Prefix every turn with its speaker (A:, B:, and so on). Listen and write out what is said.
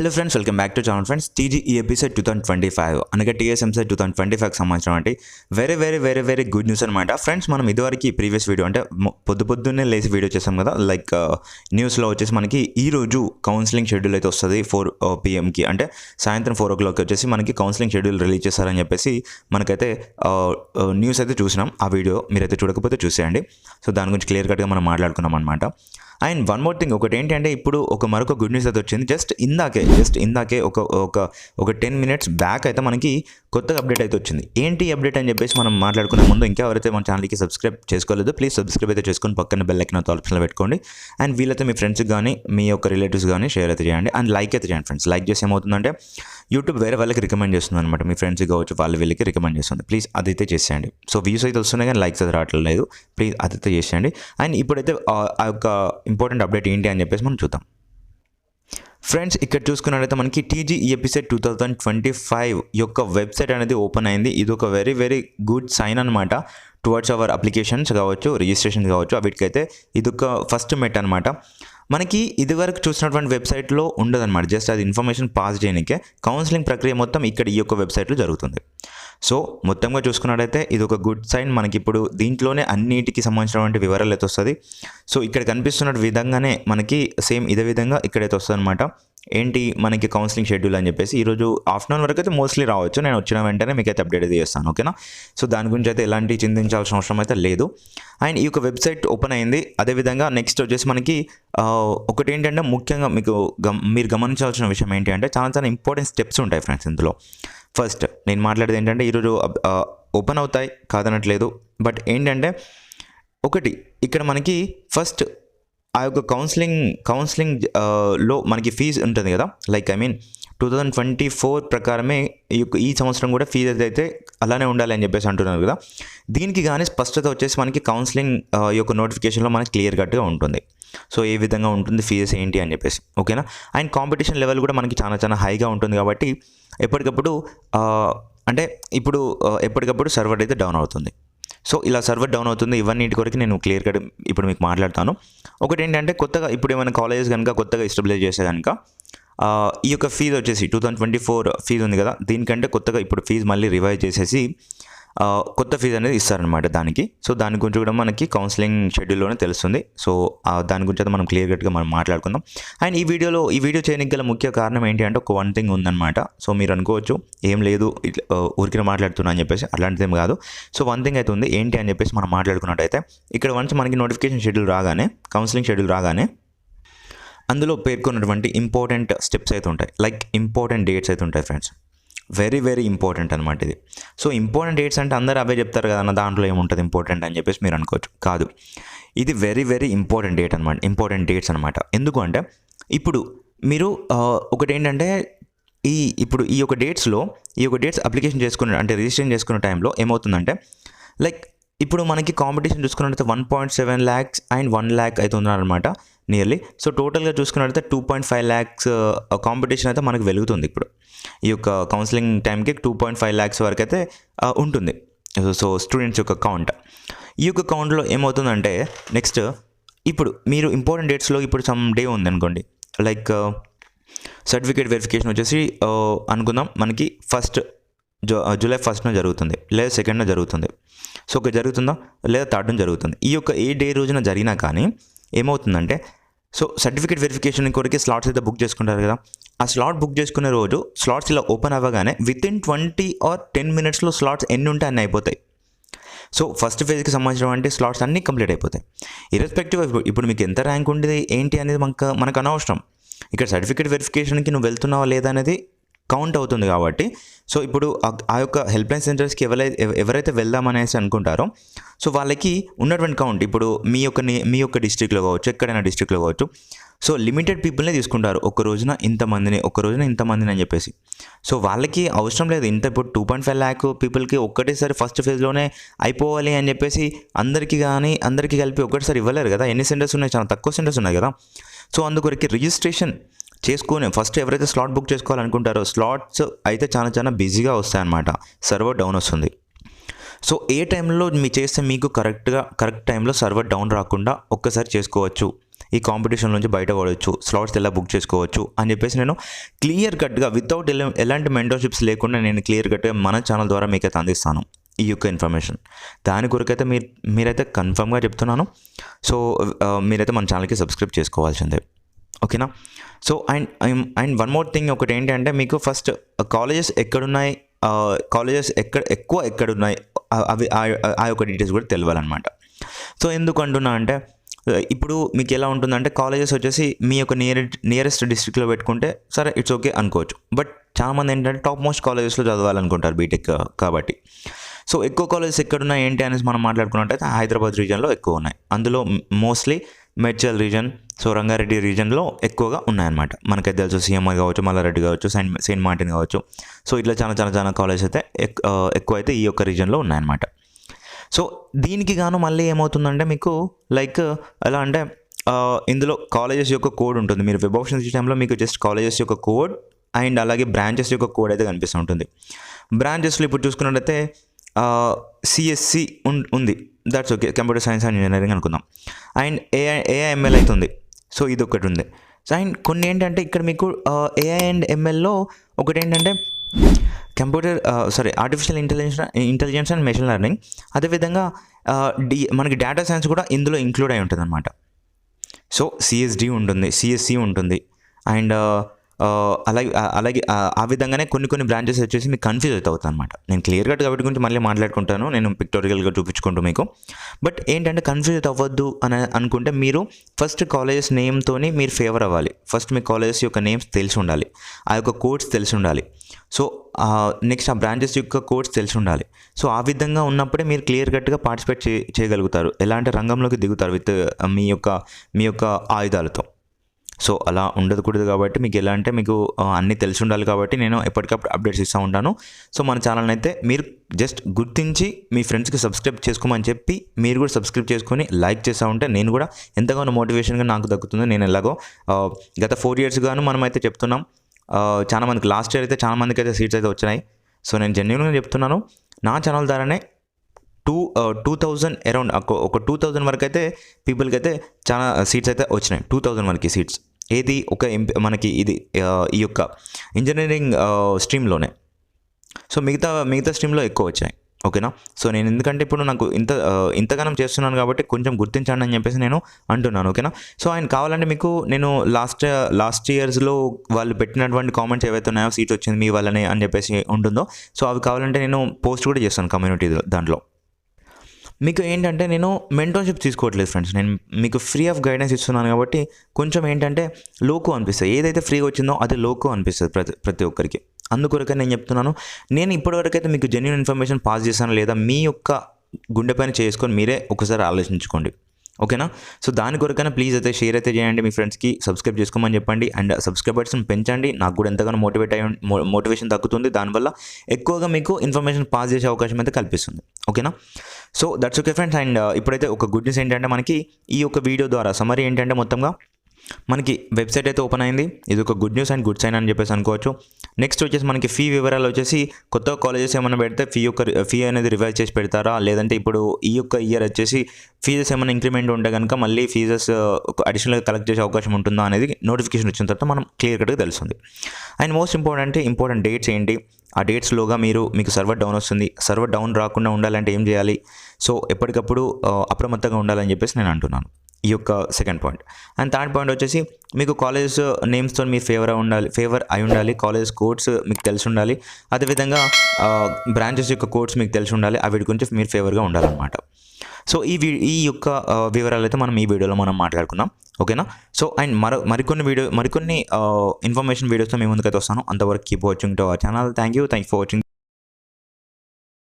A: Hello friends welcome back to channel friends TG episode two thousand twenty five అనగా TSMC two thousand twenty ఫైవ్కి సంబంధించిన అంటే very very very very good news అనమాట friends మనం ఇదివరకు previous video అంటే పొద్దు పొద్దున్నే లేచి వీడియో చేసాం కదా లైక్ న్యూస్లో uh, వచ్చేసి మనకి ఈ రోజు కౌన్సిలింగ్ షెడ్యూల్ అయితే వస్తుంది ఫోర్ పిఎంకి uh, అంటే సాయంత్రం ఫోర్ ఓ క్లాక్ వచ్చేసి మనకి కౌన్సిలింగ్ షెడ్యూల్ రిలీజ్ చేస్తారని చెప్పేసి మనకైతే uh, న్యూస్ అయితే చూసినాం. ఆ వీడియో మీరైతే చూడకపోతే చూసేయండి. సో దాని గురించి క్లియర్ కట్గా మనం మాట్లాడుకున్నాం అనమాట అండ్ వన్ మోర్ థింగ్ ఒకటి ఏంటంటే ఇప్పుడు ఒక మరొక గుడ్ న్యూస్ అయితే వచ్చింది జస్ట్ ఇందాకే జస్ట్ ఇందాకే ఒక ఒక ఒక టెన్ మినిట్స్ బ్యాక్ అయితే మనకి కొత్తగా అప్డేట్ అయితే వచ్చింది. ఏంటి అప్డేట్ అని చెప్పేసి మనం మాట్లాడుకునే ముందు ఇంకా ఎవరైతే మన ఛానల్కి సబ్స్క్రైబ్ చేసుకోలేదో ప్లీజ్ సబ్స్క్రైబ్ అయితే చేసుకొని పక్కన బెల్ ఐకన్ ఆప్షన్లో పెట్టుకోండి. అండ్ వీళ్ళైతే మీ ఫ్రెండ్స్కి కానీ మీ యొక్క రిలేటివ్స్ కానీ షేర్ అయితే చేయండి. అండ్ లైక్ అయితే చేయండి ఫ్రెండ్స్ లైక్ చేసి ఏమవుతుందంటే యూట్యూబ్ వేరే వాళ్ళకి రికమెండ్ చేస్తుంది అనమాట మీ ఫ్రెండ్స్కి కావచ్చు వాళ్ళ వీళ్ళకి రికమెండ్ చేస్తుంది. ప్లీజ్ అదైతే చేసేయండి. సో వ్యూస్ అయితే వస్తున్నాయి కానీ లైక్స్ అయితే రావట్లేదు. ప్లీజ్ అదైతే చేసేయండి. అండ్ ఇప్పుడైతే ఆ యొక్క ఇంపార్టెంట్ అప్డేట్ ఏంటి అని చెప్పేసి మనం చూద్దాం. ఫ్రెండ్స్ ఇక్కడ చూసుకున్నట్లయితే మనకి TG episode two thousand twenty five యొక్క వెబ్సైట్ అనేది ఓపెన్ అయింది. ఇది ఒక వెరీ వెరీ గుడ్ సైన్ అనమాట టువర్డ్స్ అవర్ అప్లికేషన్స్ కావచ్చు రిజిస్ట్రేషన్ కావచ్చు వీటికైతే ఇది ఒక ఫస్ట్ మెట్ అనమాట మనకి ఇదివరకు చూసినటువంటి వెబ్సైట్లో ఉండదన్నమాట. జస్ట్ అది ఇన్ఫర్మేషన్ పాస్ చేయడానికే కౌన్సిలింగ్ ప్రక్రియ మొత్తం ఇక్కడ ఈ యొక్క వెబ్సైట్లో జరుగుతుంది. సో మొత్తంగా చూసుకున్నట్టయితే ఇది ఒక గుడ్ సైన్ మనకి ఇప్పుడు దీంట్లోనే అన్నిటికి సంబంధించినటువంటి వివరాలు అయితే వస్తుంది. సో ఇక్కడ కనిపిస్తున్న విధంగానే మనకి సేమ్ ఇదే విధంగా ఇక్కడైతే వస్తుంది అనమాట ఏంటి? మనకి కౌన్సిలింగ్ షెడ్యూల్ అని చెప్పేసి ఈరోజు ఆఫ్టర్నూన్ వరకు అయితే మోస్ట్లీ రావచ్చు. నేను వచ్చిన వెంటనే మీకు అయితే అప్డేట్ చేస్తాను ఓకేనా? సో దాని గురించి అయితే ఎలాంటి చింతించాల్సిన అవసరం అయితే లేదు. అండ్ ఈ యొక్క వెబ్సైట్ ఓపెన్ అయింది. అదేవిధంగా నెక్స్ట్ వచ్చేసి మనకి ఒకటి ఏంటంటే ముఖ్యంగా మీకు గమ్ మీరు గమనించాల్సిన విషయం ఏంటి అంటే చాలా చాలా ఇంపార్టెంట్ స్టెప్స్ ఉంటాయి ఫ్రెండ్స్ ఇందులో. ఫస్ట్ నేను మాట్లాడేది ఏంటంటే ఈరోజు ఓపెన్ అవుతాయి కాదనట్లేదు. బట్ ఏంటంటే ఒకటి ఇక్కడ మనకి ఫస్ట్ ఆ యొక్క కౌన్సిలింగ్ కౌన్సిలింగ్లో మనకి ఫీజు ఉంటుంది కదా. Like I mean two thousand twenty four ప్రకారమే ఈ యొక్క ఈ సంవత్సరం కూడా ఫీజు అయితే అలానే ఉండాలి అని చెప్పేసి అంటున్నారు కదా. దీనికి కానీ స్పష్టత వచ్చేసి మనకి కౌన్సిలింగ్ యొక్క నోటిఫికేషన్లో మనకి క్లియర్ కట్గా ఉంటుంది. సో ఏ విధంగా ఉంటుంది ఫీజెస్ ఏంటి అని చెప్పేసి ఓకేనా? అండ్ కాంపిటీషన్ లెవెల్ కూడా మనకి చాలా చాలా హైగా ఉంటుంది కాబట్టి ఎప్పటికప్పుడు అంటే ఇప్పుడు ఎప్పటికప్పుడు సర్వర్ అయితే డౌన్ అవుతుంది. సో ఇలా సర్వర్ డౌన్ అవుతుంది ఇవన్నీ కొరకు నేను క్లియర్ కట్ ఇప్పుడు మీకు మాట్లాడతాను. ఒకటి ఏంటంటే కొత్తగా ఇప్పుడు ఏమైనా కాలేజెస్ కనుక కొత్తగా ఎస్టాబ్లిష్ చేస్తే కనుక ఈ యొక్క ఫీజు వచ్చేసి two thousand twenty four fee ఉంది కదా దీనికంటే కొత్తగా ఇప్పుడు ఫీజు మళ్ళీ రివైజ్ చేసేసి కొత్త ఫీజు అనేది ఇస్తారనమాట దానికి. సో దాని గురించి కూడా మనకి కౌన్సిలింగ్ షెడ్యూల్లోనే తెలుస్తుంది. సో దాని గురించి అయితే మనం క్లియర్ కట్గా మనం మాట్లాడుకుందాం. అండ్ ఈ వీడియోలో ఈ వీడియో చేయడానికి గల ముఖ్య కారణం ఏంటి అంటే ఒక వన్ థింగ్ ఉందన్నమాట. సో మీరు అనుకోవచ్చు ఏం లేదు ఇట్లా మాట్లాడుతున్నా అని చెప్పేసి అలాంటిది ఏం కాదు. సో వన్ థింగ్ అయితే ఉంది ఏంటి అని చెప్పేసి మనం మాట్లాడుకున్నట్టయితే ఇక్కడ వన్స్ మనకి నోటిఫికేషన్ షెడ్యూల్ రాగానే కౌన్సిలింగ్ షెడ్యూల్ రాగానే అందులో పేర్కొన్నటువంటి ఇంపార్టెంట్ స్టెప్స్ అయితే ఉంటాయి. లైక్ ఇంపార్టెంట్ డేట్స్ అయితే ఉంటాయి ఫ్రెండ్స్ వెరీ వెరీ ఇంపార్టెంట్ అనమాట ఇది. సో ఇంపార్టెంట్ డేట్స్ అంటే అందరూ అవే చెప్తారు కదా అన్న దాంట్లో ఏముంటుంది ఇంపార్టెంట్ అని చెప్పేసి మీరు అనుకోవచ్చు. కాదు. ఇది వెరీ వెరీ ఇంపార్టెంట్ డేట్ అనమాట ఇంపార్టెంట్ డేట్స్ అనమాట ఎందుకంటే ఇప్పుడు మీరు ఒకటి ఏంటంటే ఈ ఇప్పుడు ఈ యొక్క డేట్స్లో ఈ యొక్క డేట్స్ అప్లికేషన్ చేసుకున్న అంటే రిజిస్ట్రేషన్ చేసుకున్న టైంలో ఏమవుతుందంటే లైక్ ఇప్పుడు మనకి కాంపిటీషన్ చూసుకున్నట్లయితే one point seven lakhs and one lakh అయితే నియర్లీ సో టోటల్గా చూసుకున్నట్లయితే two point five lakhs competition అయితే మనకు వెలుగుతుంది ఇప్పుడు. ఈ యొక్క కౌన్సిలింగ్ టైంకి టూ పాయింట్ ఫైవ్ ల్యాక్స్ వరకు అయితే ఉంటుంది. సో స్టూడెంట్స్ యొక్క కౌంట్ ఈ యొక్క కౌంట్లో ఏమవుతుందంటే నెక్స్ట్ ఇప్పుడు మీరు ఇంపార్టెంట్ డేట్స్లో ఇప్పుడు సమ్ డే ఉంది అనుకోండి లైక్ సర్టిఫికేట్ వెరిఫికేషన్ వచ్చేసి uh, అనుకుందాం మనకి ఫస్ట్ జూ జూలై ఫస్ట్న జరుగుతుంది లేదా సెకండ్న జరుగుతుంది. సో ఒక జరుగుతుందా లేదా థర్డ్న జరుగుతుంది. ఈ యొక్క ఏ డే రోజున జరిగినా కానీ ఏమవుతుందంటే సో సర్టిఫికేట్ వెరిఫికేషన్ కొరికి స్లాట్స్ అయితే బుక్ చేసుకుంటారు కదా. ఆ స్లాట్ బుక్ చేసుకునే రోజు స్లాట్స్ ఇలా ఓపెన్ అవ్వగానే within twenty or ten మినిట్స్లో స్లాట్స్ ఎన్ని ఉంటే అన్ని అయిపోతాయి. సో ఫస్ట్ ఫేజ్కి సంబంధించినటువంటి స్లాట్స్ అన్నీ కంప్లీట్ అయిపోతాయి. ఇరెస్పెక్టివ్ ఇప్పుడు మీకు ఎంత ర్యాంక్ ఉండేది ఏంటి అనేది మనకు మనకు అనవసరం. ఇక్కడ సర్టిఫికేట్ వెరిఫికేషన్కి నువ్వు వెళ్తున్నావా లేదా అనేది కౌంట్ అవుతుంది కాబట్టి. సో ఇప్పుడు ఆ- యొక్క హెల్ప్ లైన్ సెంటర్స్కి ఎవరైతే ఎవరైతే వెళ్దామనేసి అనుకుంటారో సో వాళ్ళకి ఉన్నటువంటి కౌంట్ ఇప్పుడు మీ యొక్క మీ యొక్క డిస్ట్రిక్ట్లో కావచ్చు ఎక్కడైనా డిస్ట్రిక్ట్లో కావచ్చు సో లిమిటెడ్ పీపుల్నే తీసుకుంటారు. ఒక రోజున ఇంతమందిని ఒక రోజున ఇంతమందిని అని చెప్పేసి. సో వాళ్ళకి అవసరం లేదు. ఇంత ఇప్పుడు టూ పాయింట్ ఫైవ్ ల్యాక్ పీపుల్కి ఒక్కటేసారి ఫస్ట్ ఫేజ్లోనే అయిపోవాలి అని చెప్పేసి అందరికీ కానీ అందరికీ కలిపి ఒకటేసారి ఇవ్వలేరు కదా. ఎన్ని సెంటర్స్ ఉన్నాయి? చాలా తక్కువ సెంటర్స్ ఉన్నాయి కదా. సో అందుకొరకి రిజిస్ట్రేషన్ చేసుకునే ఫస్ట్ ఎవరైతే స్లాట్ బుక్ చేసుకోవాలనుకుంటారో స్లాట్స్ అయితే చాలా చాలా బిజీగా వస్తాయన్నమాట. సర్వర్ డౌన్ వస్తుంది. సో ఏ టైంలో మీ చేస్తే మీకు కరెక్ట్గా కరెక్ట్ టైంలో సర్వర్ డౌన్ రాకుండా ఒక్కసారి చేసుకోవచ్చు. ఈ కాంపిటీషన్ నుంచి బయటపడవచ్చు స్లాట్స్ ఎలా బుక్ చేసుకోవచ్చు అని చెప్పేసి నేను క్లియర్ కట్గా వితౌట్ ఎలాంటి మెంటర్షిప్స్ లేకుండా నేను క్లియర్ కట్గా మన ఛానల్ ద్వారా మీకైతే అందిస్తాను. ఈ యొక్క ఇన్ఫర్మేషన్ దాని కొరకైతే మీరు మీరైతే కన్ఫర్మ్గా చెప్తున్నాను. సో మీరైతే మన ఛానల్కి సబ్స్క్రైబ్ చేసుకోవాల్సిందే. ఓకేనా? So and and one more thing ఒకటి ఏంటంటే మీకు ఫస్ట్ కాలేజెస్ ఎక్కడున్నాయి? కాలేజెస్ ఎక్కడ ఎక్కువ ఎక్కడున్నాయి? అవి ఆ- ఆ యొక్క డీటెయిల్స్ కూడా తెలియాలన్నమాట సో ఎందుకు అంటున్నా అంటే ఇప్పుడు మీకు ఎలా ఉంటుందంటే కాలేజెస్ వచ్చేసి మీ యొక్క నియర్ నియరెస్ట్ డిస్ట్రిక్ట్లో పెట్టుకుంటే సరే ఇట్స్ ఓకే అనుకోవచ్చు. బట్ చాలామంది ఏంటంటే టాప్ మోస్ట్ కాలేజెస్లో చదవాలనుకుంటారు బీటెక్ కాబట్టి. సో ఎక్కువ కాలేజెస్ ఎక్కడున్నాయి ఏంటి అనేసి మనం మాట్లాడుకున్నట్టయితే హైదరాబాద్ రీజన్లో ఎక్కువ ఉన్నాయి. అందులో mostly Medchal region so Rangareddy రీజన్లో ఎక్కువగా ఉన్నాయన్నమాట. మనకైతే తెలుసు సీఎంఆర్ కావచ్చు మల్లారెడ్డి కావచ్చు సెయింట్ సెయింట్ మార్టిన్ కావచ్చు. సో ఇట్లా చాలా చాలా చాలా కాలేజెస్ అయితే ఎక్- ఎక్కువ అయితే ఈ యొక్క రీజన్లో ఉన్నాయన్నమాట. సో దీనికి గాను మళ్ళీ ఏమవుతుందంటే మీకు లైక్ ఎలా అంటే ఇందులో కాలేజెస్ యొక్క కోడ్ ఉంటుంది. మీరు వెబ్ ఆప్షన్ సిస్టంలో మీకు జస్ట్ కాలేజెస్ యొక్క కోడ్ అండ్ అలాగే బ్రాంచెస్ యొక్క కోడ్ అయితే కనిపిస్తూ ఉంటుంది. బ్రాంచెస్లో ఇప్పుడు చూసుకున్నట్టయితే సిఎస్సి ఉంది. That's okay computer science and engineering అనుకుందాం. అండ్ ఏఐ ఏఐఎంఎల్ అయితే ఉంది సో ఇది ఒకటి ఉంది. సో అండ్ కొన్ని ఏంటంటే ఇక్కడ మీకు ఏఐ అండ్ ఎంఎల్లో ఒకటి ఏంటంటే computer sorry artificial intelligence intelligence and machine learning అదేవిధంగా డి మనకి డేటా సైన్స్ కూడా ఇందులో ఇంక్లూడ్ అయి ఉంటుంది అనమాట సో సిఎస్డి ఉంటుంది సిఎస్సి ఉంటుంది. అండ్ అలాగే అలాగే ఆ, విధంగానే కొన్ని కొన్ని బ్రాంచెస్ వచ్చేసి మీకు కన్ఫ్యూజ్ అవుతా అవుతాయి అనమాట నేను క్లియర్ కట్ కాబట్టి గురించి మళ్ళీ మాట్లాడుకుంటాను. నేను పిక్టోరియల్గా చూపించుకుంటూ మీకు. బట్ ఏంటంటే కన్ఫ్యూజ్ అవ్వద్దు అని అనుకుంటే మీరు ఫస్ట్ కాలేజెస్ నేమ్తోని మీరు ఫేవర్ అవ్వాలి. ఫస్ట్ మీ కాలేజెస్ యొక్క నేమ్స్ తెలిసి ఉండాలి. ఆ యొక్క కోడ్స్ తెలిసి ఉండాలి. సో నెక్స్ట్ ఆ బ్రాంచెస్ యొక్క కోడ్స్ తెలిసి ఉండాలి. సో ఆ విధంగా ఉన్నప్పుడే మీరు క్లియర్ కట్గా పార్టిసిపేట్ చే చేయగలుగుతారు. ఎలాంటి రంగంలోకి దిగుతారు విత్ మీ యొక్క మీ యొక్క ఆయుధాలతో. సో అలా ఉండకూడదు కాబట్టి మీకు ఎలా అంటే మీకు అన్నీ తెలిసి ఉండాలి కాబట్టి నేను ఎప్పటికప్పుడు అప్డేట్స్ ఇస్తూ ఉంటాను. సో మన ఛానల్ అయితే మీరు జస్ట్ గుర్తించి మీ ఫ్రెండ్స్కి సబ్స్క్రైబ్ చేసుకోమని చెప్పి మీరు కూడా సబ్స్క్రైబ్ చేసుకొని లైక్ చేస్తూ ఉంటే నేను కూడా ఎంతగానో మోటివేషన్గా నాకు దక్కుతుంది నేను ఎలాగో గత ఫోర్ ఇయర్స్గాను మనం అయితే చెప్తున్నాం. చాలా మందికి లాస్ట్ ఇయర్ అయితే చాలా మందికి అయితే సీట్స్ అయితే వచ్చినాయి. సో నేను జెన్యున్గా చెప్తున్నాను నా ఛానల్ ద్వారానే టూ టూ థౌజండ్ అరౌండ్ ఒక టూ థౌజండ్ వరకు అయితే పీపుల్కి అయితే చాలా సీట్స్ అయితే వచ్చినాయి. టూ థౌజండ్ వరకు సీట్స్ ఏది ఒక మనకి ఇది ఈ యొక్క ఇంజనీరింగ్ స్ట్రీమ్లోనే. సో మిగతా మిగతా స్ట్రీమ్లో ఎక్కువ వచ్చాయి. ఓకేనా? సో నేను ఎందుకంటే ఇప్పుడు నాకు ఇంత ఇంతగానం చేస్తున్నాను కాబట్టి కొంచెం గుర్తించండి అని చెప్పేసి నేను అంటున్నాను ఓకేనా? సో ఆయన కావాలంటే మీకు నేను లాస్ట్ లాస్ట్ ఇయర్స్లో వాళ్ళు పెట్టినటువంటి కామెంట్స్ ఏవైతే ఉన్నాయో సీట్ వచ్చింది మీ వల్లనే అని చెప్పేసి ఉంటుందో సో అవి కావాలంటే నేను పోస్ట్ కూడా చేస్తాను కమ్యూనిటీ దాంట్లో. మీకు ఏంటంటే నేను మెంటర్షిప్ తీసుకోవట్లేదు ఫ్రెండ్స్ నేను మీకు ఫ్రీ ఆఫ్ గైడెన్స్ ఇస్తున్నాను కాబట్టి కొంచెం ఏంటంటే లోకో అనిపిస్తుంది. ఏదైతే ఫ్రీగా వచ్చిందో అది లోకో అనిపిస్తుంది ప్రతి ప్రతి ఒక్కరికి. అందుకొరకే నేను చెప్తున్నాను నేను ఇప్పటివరకు అయితే మీకు జెన్యున్ ఇన్ఫర్మేషన్ పాస్ చేశాను లేదా మీ యొక్క గుండె పైన చేసుకొని మీరే ఒకసారి ఆలోచించుకోండి. ఓకేనా? సో దాని కొరకైనా ప్లీజ్ అయితే షేర్ అయితే చేయండి మీ ఫ్రెండ్స్కి సబ్స్క్రైబ్ చేసుకోమని చెప్పండి. అండ్ సబ్స్క్రైబర్స్ని పెంచండి. నాకు కూడా ఎంతగానో మోటివేట్ అయ్యి మోటివేషన్ తగ్గుతుంది దానివల్ల ఎక్కువగా మీకు ఇన్ఫర్మేషన్ పాస్ చేసే అవకాశం అయితే కల్పిస్తుంది. ఓకేనా? So that's okay friends and ఇప్పుడైతే ఒక గుడ్ న్యూస్ ఏంటంటే మనకి ఈ యొక్క వీడియో ద్వారా సమరీ ఏంటంటే మొత్తంగా మనకి వెబ్సైట్ అయితే ఓపెన్ అయింది. ఇది ఒక good news and good sign అని చెప్పేసి అనుకోవచ్చు. నెక్స్ట్ వచ్చేసి మనకి ఫీ వివరాలు వచ్చేసి కొత్త కాలేజెస్ ఏమైనా పెడితే ఫీ యొక్క ఫీ అనేది రివైజ్ చేసి పెడతారా? లేదంటే ఇప్పుడు ఈ యొక్క ఇయర్ వచ్చేసి ఫీజెస్ ఏమైనా ఇంక్రిమెంట్ ఉంటే కనుక మళ్ళీ ఫీజెస్ అడిషనల్గా కలెక్ట్ చేసే అవకాశం ఉంటుందా అనేది నోటిఫికేషన్ వచ్చిన తర్వాత మనం క్లియర్ కట్గా తెలుస్తుంది. And most important important dates ఏంటి? ఆ డేట్స్లోగా మీరు మీకు సర్వర్ డౌన్ వస్తుంది. సర్వర్ డౌన్ రాకుండా ఉండాలంటే ఏం చేయాలి? సో ఎప్పటికప్పుడు అప్రమత్తంగా ఉండాలని చెప్పేసి నేను అంటున్నాను. ఈ యొక్క second point and third point వచ్చేసి మీకు కాలేజ్ నేమ్స్తో మీ ఫేవర్ ఉండాలి ఫేవర్ అయి ఉండాలి కాలేజ్ కోడ్స్ మీకు తెలిసి ఉండాలి. అదేవిధంగా బ్రాంచెస్ యొక్క కోడ్స్ మీకు తెలిసి ఉండాలి. అవి గురించి మీరు ఫేవర్గా ఉండాలన్నమాట. సో ఈ ఈ యొక్క వివరాలు అయితే మనం ఈ వీడియోలో మనం మాట్లాడుకుందాం. ఓకేనా? సో అండ్ మరో మరికొన్ని వీడియో మరికొన్ని ఇన్ఫర్మేషన్ వీడియోస్తో మేము ముందుకైతే వస్తాను. అంతవరకు keep watching to our channel thank you thank for watching